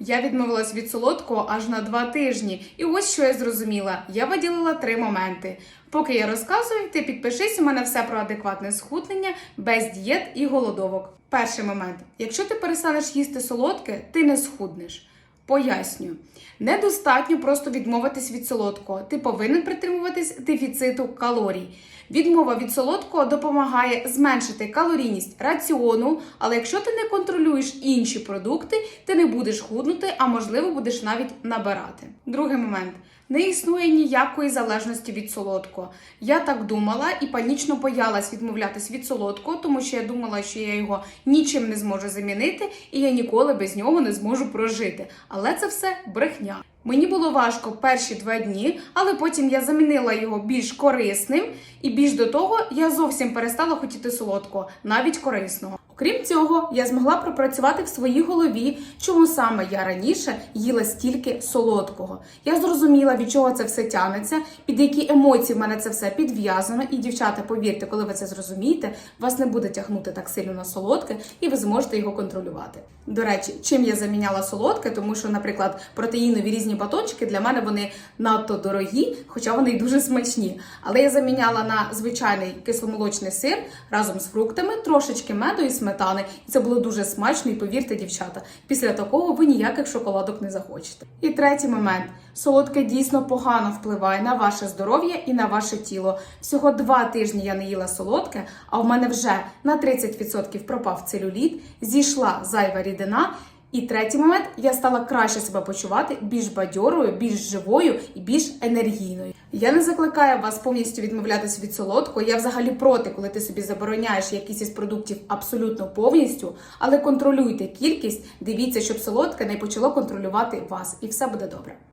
Я відмовилась від солодкого аж на два тижні. І ось що я зрозуміла: я виділила три моменти. Поки я розказую, ти підпишись, у мене все про адекватне схуднення, без дієт і голодовок. Перший момент: якщо ти перестанеш їсти солодке, ти не схуднеш. Пояснюю, недостатньо просто відмовитись від солодкого. Ти повинен притримуватись дефіциту калорій. Відмова від солодкого допомагає зменшити калорійність раціону, але якщо ти не контролюєш інші продукти, ти не будеш худнути, а можливо будеш навіть набирати. Другий момент. Не існує ніякої залежності від солодкого. Я так думала і панічно боялась відмовлятись від солодкого, тому що я думала, що я його нічим не зможу замінити, і я ніколи без нього не зможу прожити. Але це все брехня. Мені було важко перші два дні, але потім я замінила його більш корисним, і більш до того я зовсім перестала хотіти солодкого, навіть корисного. Окрім цього, я змогла пропрацювати в своїй голові, чому саме я раніше їла стільки солодкого. Я зрозуміла, від чого це все тянеться, під які емоції в мене це все підв'язано. І дівчата, повірте, коли ви це зрозумієте, вас не буде тягнути так сильно на солодке, і ви зможете його контролювати. До речі, чим я заміняла солодке, тому що, наприклад, протеїнові різні батончики для мене вони надто дорогі, хоча вони й дуже смачні. Але я заміняла на звичайний кисломолочний сир разом з фруктами, трошечки меду і сметани. І це було дуже смачно. І повірте, дівчата, після такого ви ніяких шоколадок не захочете. І третій момент: солодке дійсно погано впливає на ваше здоров'я і на ваше тіло. Всього два тижні я не їла солодке, а в мене вже на 30% пропав целюліт, зійшла зайва рідина. І третій момент я стала краще себе почувати, більш бадьорою, більш живою і більш енергійною. Я не закликаю вас повністю відмовлятися від солодкого. Я взагалі проти, коли ти собі забороняєш якісь із продуктів абсолютно повністю, але контролюйте кількість, дивіться, щоб солодке не почало контролювати вас, і все буде добре.